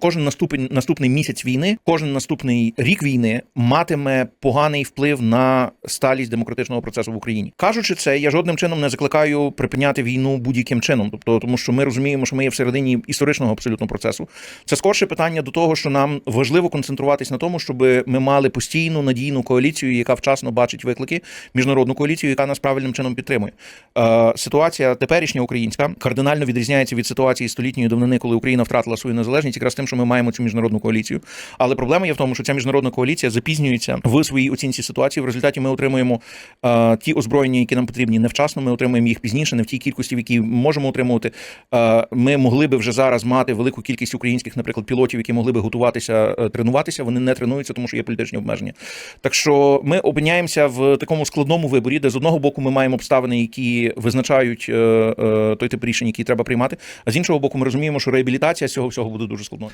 Кожен наступний наступний місяць війни, кожен наступний рік війни матиме поганий вплив на сталість демократичного процесу в Україні. Кажучи це, я жодним чином не закликаю припиняти війну будь-яким чином. Тобто, тому що ми розуміємо, що ми є всередині історичного абсолютно процесу. Це скорше питання до того, що нам важливо концентруватись на тому, щоб ми мали постійну надійну коаліцію, яка вчасно бачить виклики, міжнародну коаліцію, яка нас правильним чином підтримує. Е, ситуація теперішня українська кардинально відрізняється від ситуації столітньої давнини, коли Україна втратила свою незалежність, якраз тим, що ми маємо цю міжнародну коаліцію. Але проблема є в тому, що ця міжнародна коаліція запізнюється в своїй оцінці ситуації. В результаті ми отримуємо е, ті озброєння, які нам потрібні невчасно. Ми отримуємо їх пізніше, не в тій кількості, в якій можемо отримувати. Е, ми могли би вже зараз мати велику кількість українських, наприклад, пілотів, які могли би готуватися, е, тренуватися. Вони не тренуються, тому що є політичні обмеження. Так що ми опиняємося в такому складному виборі, де з одного боку ми маємо обставини, які визначають е, е, той тип рішень, які треба приймати. А з іншого боку, ми розуміємо, що реабілітація цього всього буде дуже складною.